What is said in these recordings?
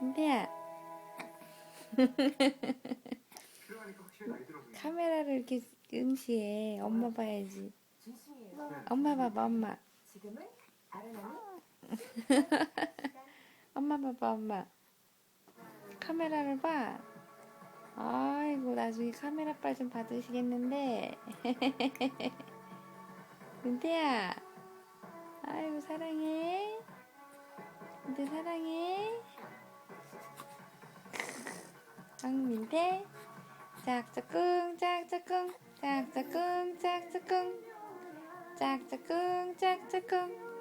민태야. 카메라를 이렇게 응시해. 엄마 봐야지. 엄마 봐봐, 엄마. 엄마 봐봐, 엄마. 카메라를 봐. 아이고, 나중에 카메라 빨좀 받으시겠는데. 민태야. 아이고, 사랑해. 민태 사랑해. 응, 민태. 짝짝꿍, 짝짝꿍, 짝짝꿍, 짝짝꿍. 짝짝꿍, 짝짝꿍.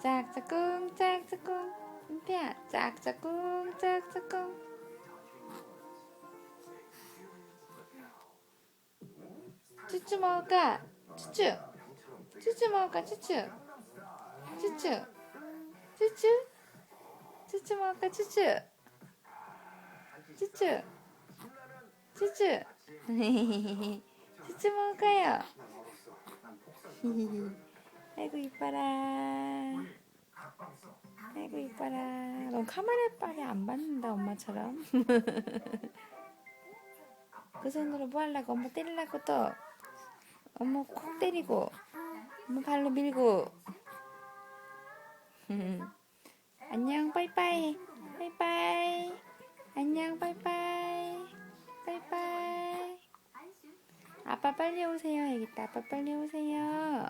짝짝꿍, 짝짝꿍. 민태야, 짝짝꿍, 짝짝꿍. 쭈쭈 먹을까? 쭈쭈. 쭈쭈 먹을까? 쭈쭈. 쭈쭈. 쭈쭈. 쭈쭈 먹을까? 쭈쭈. 쭈쭈. 쭈쭈. 쭈쭈 먹을까요? 아이고 이뻐라. 아이고 이뻐라. 넌 카메라 빨이 안 받는다 엄마처럼. 그 손으로 뭐 하려고 엄마 때리려고 또 엄마 콕 때리고 엄마 발로 밀고 안녕 빠이빠이. 빠이빠이. 안녕 빠이빠이. 빠이빠이. 아빠 빨리 오세요. 있다. 아빠 빨리 오세요